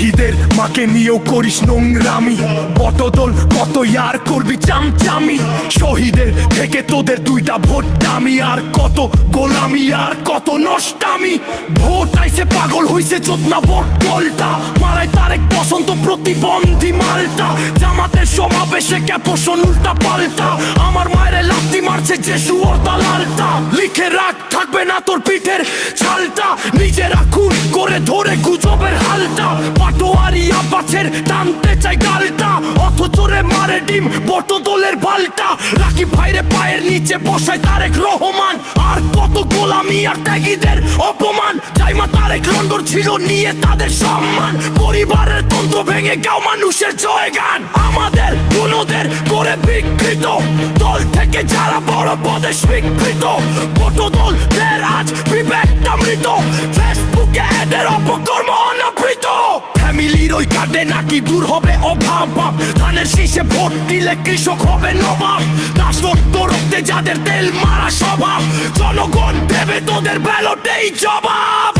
দলকে নিয়েও করিস নোংরামি। পটদল কত ইয়ার করবি চামচামি। শহীদের থেকে তোদের দুইটা ভোট দামি, আর কত গোলামি, আর কত নষ্টামি। ভোট আইছে, পাগল হইছে চোদনা ভোট দলটা মারাই তারেক বসন্ত প্রতিবন্ধী মালটা। জামাতের সমাবেশে ক্যাপোষণ উল্টা পাল্টা। আমার মায়ের লাথি মারছে যে শুয়োর দালালটা। লিখে রাখ, থাকবে না তোর পিঠের ছালটা। নিজেরা খুন করে ধরে গুজবের হালটা। পাটোয়ারি টানতে চাই গালটা, অথচ মারে ডিম বটদলের পাল্টা রাখি ভাইরে পায়ের নিচে বসায় তারেক রহমান। আর কত গোলামি আর ত্যাগীদের অপমান। তারেক ছিল নিয়ে তাদের সম্মান। পরিবারের তন্ত্র ভেঙে গাও মানুষের জয়গান। আমাদের বুনোদের করে বিকৃত। দল থেকে যারা বড় পদে স্বীকৃত। কত দল আজ বিবেকটা মৃত। ফেসবুকে এদের অনাবৃত ওই কাটে নাকি দূর হবে অভাব। ধানের শীষে ভোট দিলে কৃষক হবে নবাব। দাসত্ব রক্তে যাদের তেল মারা স্বভাব। জনগণ দেবে তোদের ব্যালটেই জবাব।